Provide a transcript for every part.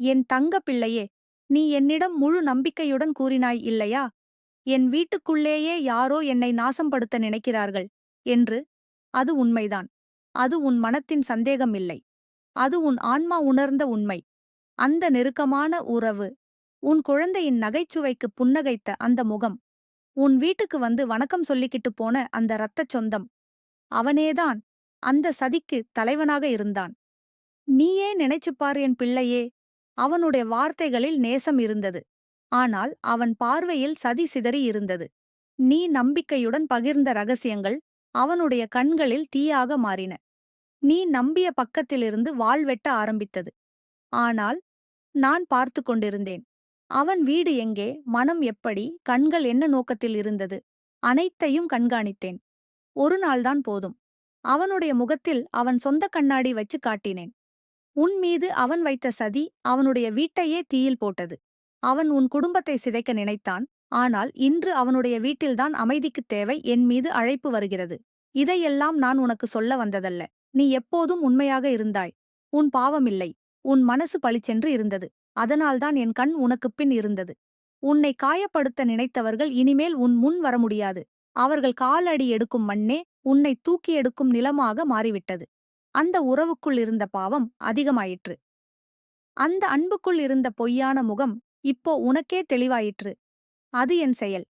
என் தங்க பிள்ளையே நீ என்னிடம் முழு நம்பிக்கையுடன் கூறினாய் இல்லையா? என் வீட்டுக்குள்ளேயே யாரோ என்னை நாசம்படுத்த நினைக்கிறார்கள் என்று அது உண்மைதான். அது உன் மனத்தின் சந்தேகமில்லை. அது உன் ஆன்மா உணர்ந்த உண்மை. அந்த நெருக்கமான உறவு உன் குழந்தையின் நகைச்சுவைக்கு புன்னகைத்த அந்த முகம் உன் வீட்டுக்கு வந்து வணக்கம் சொல்லிக்கிட்டு போன அந்த இரத்தச் சொந்தம் அவனேதான் அந்த சதிக்கு தலைவனாக இருந்தான். நீயே நினைச்சுப்பார் என் பிள்ளையே அவனுடைய வார்த்தைகளில் நேசம் இருந்தது. ஆனால் அவன் பார்வையில் சதி சிதறி இருந்தது. நீ நம்பிக்கையுடன் பகிர்ந்த ரகசியங்கள் அவனுடைய கண்களில் தீயாக மாறின. நீ நம்பிய பக்கத்திலிருந்து வாழ்வெட்ட ஆரம்பித்தது. ஆனால் நான் பார்த்து கொண்டிருந்தேன். அவன் வீடு எங்கே? மனம் எப்படி? கண்கள் என்ன நோக்கத்தில் இருந்தது? அனைத்தையும் கண்காணித்தேன். ஒரு நாள்தான் போதும். அவனுடைய முகத்தில் அவன் சொந்த கண்ணாடி வச்சு காட்டினேன். உன் மீது அவன் வைத்த சதி அவனுடைய வீட்டையே தீயில் போட்டது. அவன் உன் குடும்பத்தை சிதைக்க நினைத்தான். ஆனால் இன்று அவனுடைய வீட்டில்தான் அமைதிக்குத் தேவை என் மீது அழைப்பு வருகிறது. இதையெல்லாம் நான் உனக்கு சொல்ல வந்ததல்ல. நீ எப்போதும் உண்மையாக இருந்தாய். உன் பாவமில்லை உன் மனசு பளிச்சென்று இருந்தது. அதனால்தான் என் கண் உனக்குப் பின் இருந்தது. உன்னை காயப்படுத்த நினைத்தவர்கள் இனிமேல் உன் முன் வர முடியாது அவர்கள் காலடி எடுக்கும் மண்ணே உன்னை தூக்கி எடுக்கும் நிலமாக மாறிவிட்டது. அந்த உறவுக்குள் இருந்த பாவம் அதிகமாயிற்று. அந்த அன்புக்குள் இருந்த பொய்யான முகம் இப்போ உனக்கே தெளிவாயிற்று. அது என் செயல்.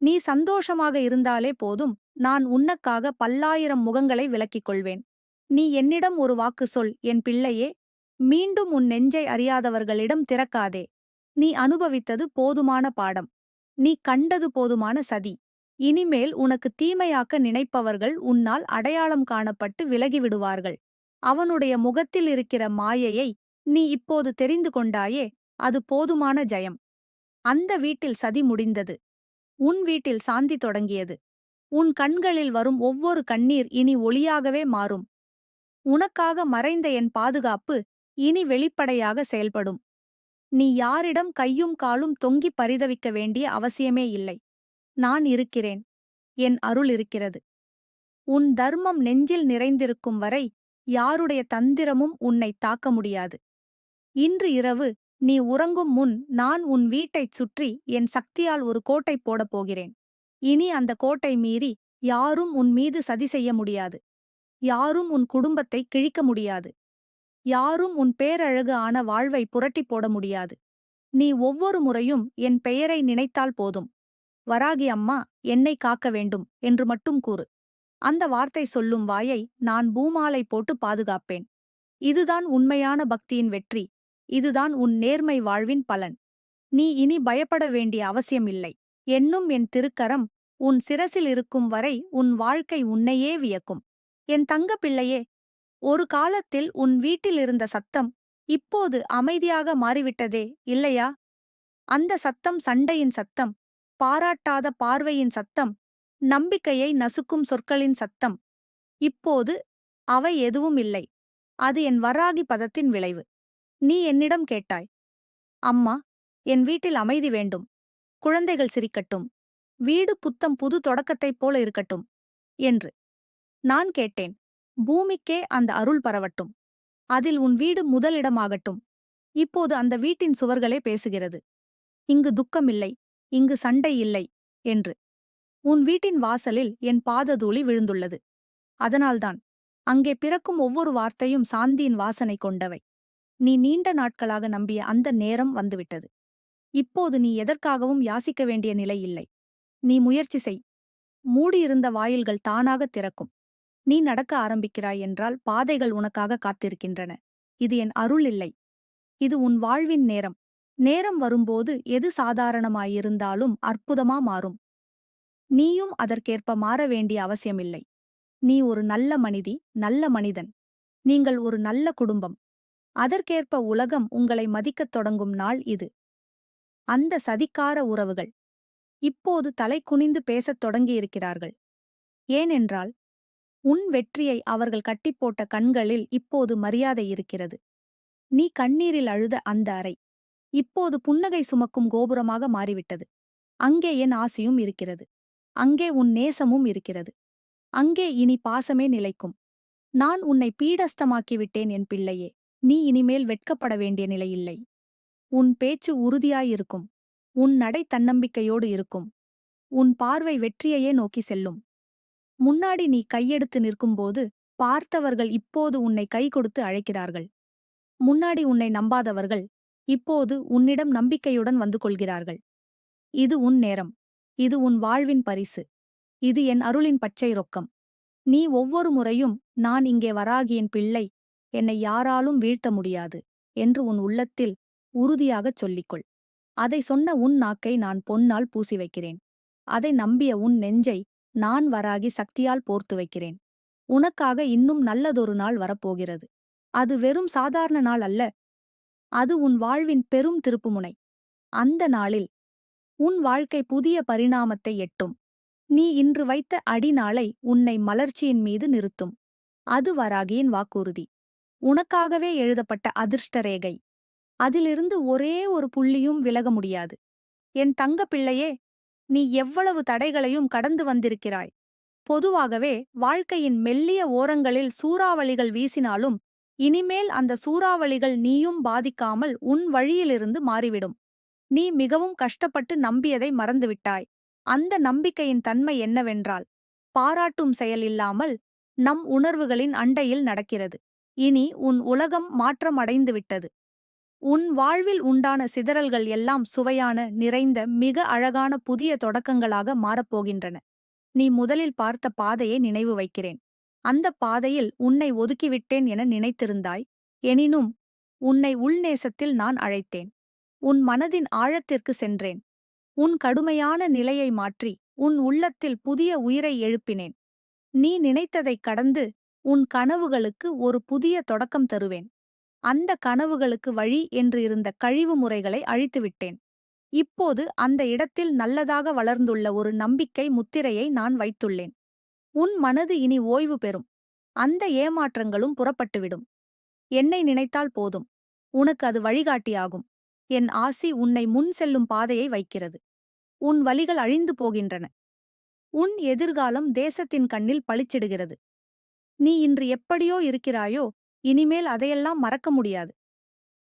நீ சந்தோஷமாக இருந்தாலே போதும் நான் உன்னக்காக பல்லாயிரம் முகங்களை விலக்கிக் கொள்வேன். நீ என்னிடம் ஒரு வாக்கு சொல் என் பிள்ளையே மீண்டும் உன் நெஞ்சை அறியாதவர்களிடம் திறக்காதே. நீ அனுபவித்தது போதுமான பாடம். நீ கண்டது போதுமான சதி. இனிமேல் உனக்கு தீமையாக்க நினைப்பவர்கள் உன்னால் அடையாளம் காணப்பட்டு விலகிவிடுவார்கள் அவனுடைய முகத்தில் இருக்கிற மாயையை நீ இப்போது தெரிந்து கொண்டாயே அது போதுமான ஜெயம். அந்த வீட்டில் சதி முடிந்தது. உன் வீட்டில் சாந்தி தொடங்கியது. உன் கண்களில் வரும் ஒவ்வொரு கண்ணீர் இனி ஒளியாகவே மாறும். உனக்காக மறைந்த என் பாதுகாப்பு இனி வெளிப்படையாக செயல்படும். நீ யாரிடம் கையும் காலும் தொங்கி பரிதவிக்க வேண்டிய அவசியமே இல்லை. நான் இருக்கிறேன். என் அருள் இருக்கிறது. உன் தர்மம் நெஞ்சில் நிறைந்திருக்கும் வரை யாருடைய தந்திரமும் உன்னை தாக்க முடியாது. இன்று இரவு நீ உறங்கும் முன் நான் உன் வீட்டைச் சுற்றி என் சக்தியால் ஒரு கோட்டை போடப் போகிறேன். இனி அந்த கோட்டை மீறி யாரும் உன் மீது சதி செய்ய முடியாது. யாரும் உன் குடும்பத்தை கிழிக்க முடியாது. யாரும் உன் பேரழகு ஆன வாழ்வை புரட்டி போட முடியாது. நீ ஒவ்வொரு முறையும் என் பெயரை நினைத்தால் போதும். வராகி அம்மா என்னை காக்க வேண்டும் என்று மட்டும் கூறு. அந்த வார்த்தை சொல்லும் வாயை நான் பூமாலை போட்டு பாதுகாப்பேன். இதுதான் உண்மையான பக்தியின் வெற்றி. இதுதான் உன் நேர்மை வாழ்வின் பலன். நீ இனி பயப்பட வேண்டிய அவசியமில்லை. என்னும் என் திருக்கரம் உன் சிரசில் இருக்கும் வரை உன் வாழ்க்கை உன்னையே வியக்கும். என் தங்க பிள்ளையே ஒரு காலத்தில் உன் வீட்டில் இருந்த சத்தம் இப்போது அமைதியாக மாறிவிட்டதே இல்லையா? அந்த சத்தம் சண்டையின் சத்தம் பாராட்டாத பார்வையின் சத்தம் நம்பிக்கையை நசுக்கும் சொற்களின் சத்தம். இப்போது அவை எதுவும் இல்லை. அது என் வராகி பதத்தின் விளைவு. நீ என்னிடம் கேட்டாய். அம்மா என் வீட்டில் அமைதி வேண்டும். குழந்தைகள் சிரிக்கட்டும். வீடு புத்தம் புது தொடக்கத்தைப் போல இருக்கட்டும். என்று. நான் கேட்டேன். பூமிக்கே அந்த அருள் பரவட்டும். அதில் உன் வீடு முதலிடமாகட்டும். இப்போது அந்த வீட்டின் சுவர்களே பேசுகிறது. இங்கு துக்கமில்லை. இங்கு சண்டை இல்லை. என்று. உன் வீட்டின் வாசலில் என் பாததூளி விழுந்துள்ளது. அதனால்தான் அங்கே பிறக்கும் ஒவ்வொரு வார்த்தையும் சாந்தியின் வாசனை கொண்டவை. நீ நீண்ட நாட்களாக நம்பிய அந்த நேரம் வந்துவிட்டது. இப்போது நீ எதற்காகவும் யாசிக்க வேண்டிய நிலை இல்லை. நீ முயற்சி செய். மூடியிருந்த வாயில்கள் தானாக திறக்கும். நீ நடக்க ஆரம்பிக்கிறாய் என்றால் பாதைகள் உனக்காக காத்திருக்கின்றன. இது என் அருள் இல்லை. இது உன் வாழ்வின் நேரம். நேரம் வரும்போது எது சாதாரணமாயிருந்தாலும் அற்புதமா மாறும். நீயும் அதற்கேற்ப மாற வேண்டிய அவசியமில்லை. நீ ஒரு நல்ல மனிதி நல்ல மனிதன். நீங்கள் ஒரு நல்ல குடும்பம். அதற்கேற்ப உலகம் உங்களை மதிக்கத் தொடங்கும் நாள் இது. அந்த சதிக்கார உறவுகள். இப்போது தலை குனிந்து பேசத் தொடங்கியிருக்கிறார்கள். ஏனென்றால் உன் வெற்றியை அவர்கள் கட்டிப்போட்ட கண்களில் இப்போது மரியாதை இருக்கிறது. நீ கண்ணீரில் அழுத அந்த அறை. இப்போது புன்னகை சுமக்கும் கோபுரமாக மாறிவிட்டது. அங்கே என் ஆசையும் இருக்கிறது. அங்கே உன் நேசமும் இருக்கிறது. அங்கே இனி பாசமே நிலைக்கும். நான் உன்னை பீடஸ்தமாக்கிவிட்டேன் என் பிள்ளையே. நீ இனிமேல் வெட்கப்பட வேண்டிய நிலையில்லை உன் பேச்சு உறுதியாயிருக்கும். உன் நடை தன்னம்பிக்கையோடு இருக்கும். உன் பார்வை வெற்றியையே நோக்கி செல்லும். முன்னாடி நீ கையெடுத்து நிற்கும்போது பார்த்தவர்கள் இப்போது உன்னை கை கொடுத்து அழைக்கிறார்கள். முன்னாடி உன்னை நம்பாதவர்கள் இப்போது உன்னிடம் நம்பிக்கையுடன் வந்து கொள்கிறார்கள். இது உன் நேரம். இது உன் வாழ்வின் பரிசு. இது என் அருளின் பச்சை ரொக்கம். நீ ஒவ்வொரு முறையும் நான் இங்கே வராகியின் பிள்ளை என்னை யாராலும் வீழ்த்த முடியாது என்று உன் உள்ளத்தில் உறுதியாகச் சொல்லிக்கொள். அதை சொன்ன உன் நாக்கை நான் பொன்னால் பூசி வைக்கிறேன். அதை நம்பிய உன் நெஞ்சை நான் வராகி சக்தியால் போர்த்து வைக்கிறேன். உனக்காக இன்னும் நல்லதொரு நாள் வரப்போகிறது. அது வெறும் சாதாரண நாள் அல்ல. அது உன் வாழ்வின் பெரும் திருப்புமுனை. அந்த நாளில் உன் வாழ்க்கை புதிய பரிணாமத்தை எட்டும். நீ இன்று வைத்த அடிநாளை உன்னை மலர்ச்சியின் மீது நிறுத்தும். அது வராகியின் வாக்குறுதி. உனக்காகவே எழுதப்பட்ட அதிர்ஷ்ட ரேகை. அதிலிருந்து ஒரே ஒரு புள்ளியும் விலக முடியாது. என் தங்க பிள்ளையே நீ எவ்வளவு தடைகளையும் கடந்து வந்திருக்கிறாய். பொதுவாகவே வாழ்க்கையின் மெல்லிய ஓரங்களில் சூறாவளிகள் வீசினாலும் இனிமேல் அந்த சூறாவளிகள் நீயும் பாதிக்காமல் உன் வழியிலிருந்து மாறிவிடும். நீ மிகவும் கஷ்டப்பட்டு நம்பியதை மறந்துவிட்டாய். அந்த நம்பிக்கையின் தன்மை என்னவென்றால் பாராட்டும் செயல் இல்லாமல் நம் உணர்வுகளின் அண்டையில் நடக்கிறது. இனி உன் உலகம் மாற்றமடைந்துவிட்டது. உன் வாழ்வில் உண்டான சிதறல்கள் எல்லாம் சுவையான நிறைந்த மிக அழகான புதிய தொடக்கங்களாக மாறப்போகின்றன. நீ முதலில் பார்த்த பாதையை நினைவு வைக்கிறேன். அந்த பாதையில் உன்னை ஒதுக்கிவிட்டேன் என நினைத்திருந்தாய். எனினும் உன்னை உள்நேசத்தில் நான் அழைத்தேன். உன் மனதின் ஆழத்திற்கு சென்றேன். உன் கடுமையான நிலையை மாற்றி உன் உள்ளத்தில் புதிய உயிரை எழுப்பினேன். நீ நினைத்ததைக் கடந்து உன் கனவுகளுக்கு ஒரு புதிய தொடக்கம் தருவேன். அந்த கனவுகளுக்கு வழி என்று இருந்த கழிவு முறைகளை அழித்துவிட்டேன் இப்போது அந்த இடத்தில் நல்லதாக வளர்ந்துள்ள ஒரு நம்பிக்கை முத்திரையை நான் வைத்துள்ளேன். உன் மனது இனி ஓய்வு பெறும். அந்த ஏமாற்றங்களும் புறப்பட்டுவிடும். என்னை நினைத்தால் போதும். உனக்கு அது வழிகாட்டியாகும். என் ஆசி உன்னை முன் செல்லும் பாதையை வைக்கிறது. உன் வலிகள் அழிந்து போகின்றன. உன் எதிர்காலம் தேசத்தின் கண்ணில் பளிச்சிடுகிறது. நீ இன்று எப்படியோ இருக்கிறாயோ இனிமேல் அதையெல்லாம் மறக்க முடியாது.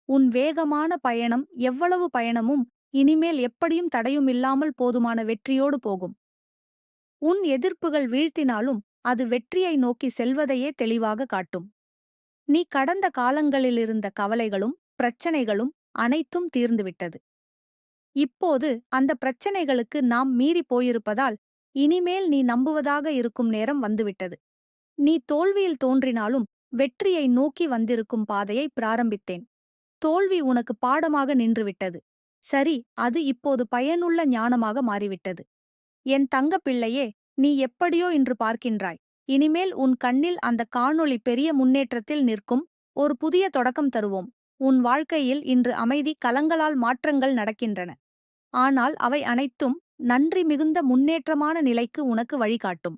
உன் வேகமான பயணம் எவ்வளவு பயணமும் இனிமேல் எப்படியும் தடையுமில்லாமல் போதுமான வெற்றியோடு போகும். உன் எதிர்ப்புகள் வீழ்த்தினாலும் அது வெற்றியை நோக்கி செல்வதையே தெளிவாக காட்டும். நீ கடந்த காலங்களிலிருந்த கவலைகளும் பிரச்சனைகளும் அனைத்தும் தீர்ந்துவிட்டது. இப்போது அந்த பிரச்சனைகளுக்கு நாம் மீறி போயிருப்பதால் இனிமேல் நீ நம்புவதாக இருக்கும் நேரம் வந்துவிட்டது. நீ தோல்வியில் தோன்றினாலும் வெற்றியை நோக்கி வந்திருக்கும் பாதையை பிராரம்பித்தேன். தோல்வி உனக்கு பாடமாக நின்றுவிட்டது. சரி அது இப்போது பயனுள்ள ஞானமாக மாறிவிட்டது. என் தங்கப்பிள்ளையே நீ எப்படியோ இன்று பார்க்கின்றாய். இனிமேல் உன் கண்ணில் அந்த காணொளி பெரிய முன்னேற்றத்தில் நிற்கும். ஒரு புதிய தொடக்கம் தருவோம். உன் வாழ்க்கையில் இன்று அமைதி கலங்களால் மாற்றங்கள் நடக்கின்றன. ஆனால் அவை அனைத்தும் நன்றி மிகுந்த முன்னேற்றமான நிலைக்கு உனக்கு வழிகாட்டும்.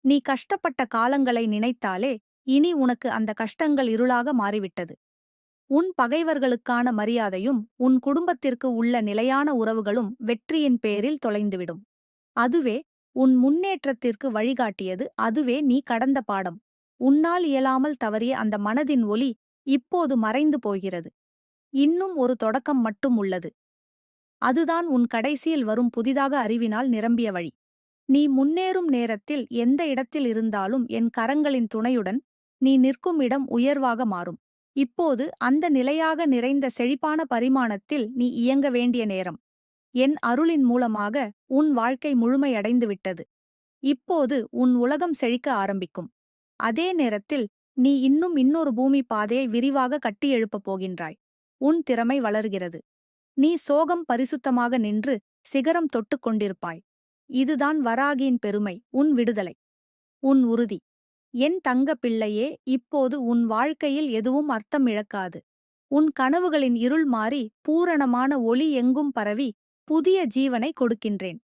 நீ கஷ்டப்பட்ட காலங்களை நினைத்தாலே இனி உனக்கு அந்த கஷ்டங்கள் இருளாக மாறிவிட்டது. உன் பகைவர்களுக்கான மரியாதையும் உன் குடும்பத்திற்கு உள்ள நிலையான உறவுகளும் வெற்றியின் பேரில் தொலைந்துவிடும். அதுவே உன் முன்னேற்றத்திற்கு வழிகாட்டியது. அதுவே நீ கடந்த பாடம். உன்னால் இயலாமல் தவறிய அந்த மனதின் ஒலி இப்போது மறைந்து போகிறது. இன்னும் ஒரு தொடக்கம் மட்டும் உள்ளது. அதுதான் உன் கடைசியில் வரும் புதிதாக அறிவினால் நிரம்பிய வழி. நீ முன்னேறும் நேரத்தில் எந்த இடத்தில் இருந்தாலும் என் கரங்களின் துணையுடன் நீ நிற்கும் இடம் உயர்வாக மாறும். இப்போது அந்த நிலையாக நிறைந்த செழிப்பான பரிமாணத்தில் நீ இயங்க வேண்டிய நேரம். என் அருளின் மூலமாக உன் வாழ்க்கை முழுமையடைந்துவிட்டது. இப்போது உன் உலகம் செழிக்க ஆரம்பிக்கும். அதே நேரத்தில் நீ இன்னும் இன்னொரு பூமி பாதையை விரிவாக கட்டி எழுப்பப் போகின்றாய். உன் திறமை வளர்கிறது. நீ சோகம் பரிசுத்தமாக நின்று சிகரம் தொட்டுக் கொண்டிருப்பாய். இதுதான் வராகியின் பெருமை உன் விடுதலை. உன் உறுதி. என் தங்க பிள்ளையே இப்போது உன் வாழ்க்கையில் எதுவும் அர்த்தம் இழக்காது. உன் கனவுகளின் இருள் மாறி பூரணமான ஒளி எங்கும் பரவி புதிய ஜீவனை கொடுக்கின்றேன்.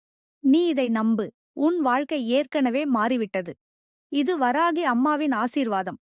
நீ இதை நம்பு. உன் வாழ்க்கை ஏற்கனவே மாறிவிட்டது. இது வராகி அம்மாவின் ஆசீர்வாதம்.